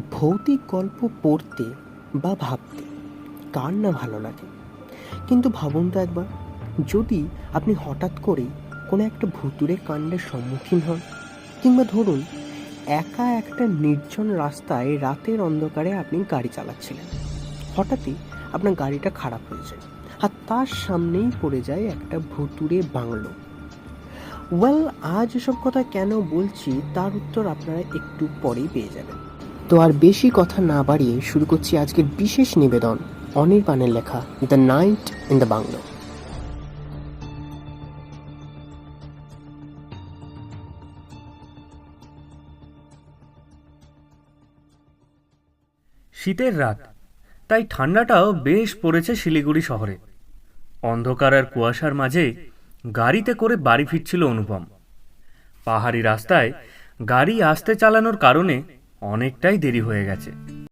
ভৌতিক গল্প পড়তে বা ভাবতে, কার না ভালো লাগে? কিন্তু ভাবুন তো একবার, যদি আপনি হঠাৎ করেই কোনো একটা ভুতুরে কাণ্ডের সম্মুখীন হন, কিংবা ধরুন, একা একটা নির্জন রাস্তায় রাতের অন্ধকারে আপনি গাড়ি চালাচ্ছিলেন, হঠাৎই আপনার গাড়িটা খারাপ হয়ে যায়, আর তার সামনেই পড়ে যায় একটা ভুতুরে বাংলো। ওয়েল, আজ এসব কথা কেন বলছি, তার উত্তর আপনারা একটু পরেই পেয়ে যাবেন। তো আর বেশি কথা না বাড়িয়ে শুরু করছি আজকের বিশেষ নিবেদন, অনির্বাণের লেখা the night in the bungalow শীতের রাত, তাই ঠান্ডাটাও বেশ পড়েছে শিলিগুড়ি শহরে। অন্ধকার আর কুয়াশার মাঝে গাড়িতে করে বাড়ি ফিরছিল অনুপম। পাহাড়ি রাস্তায় গাড়ি আসতে চালানোর কারণে অনেকটাই দেরি হয়ে গেছে।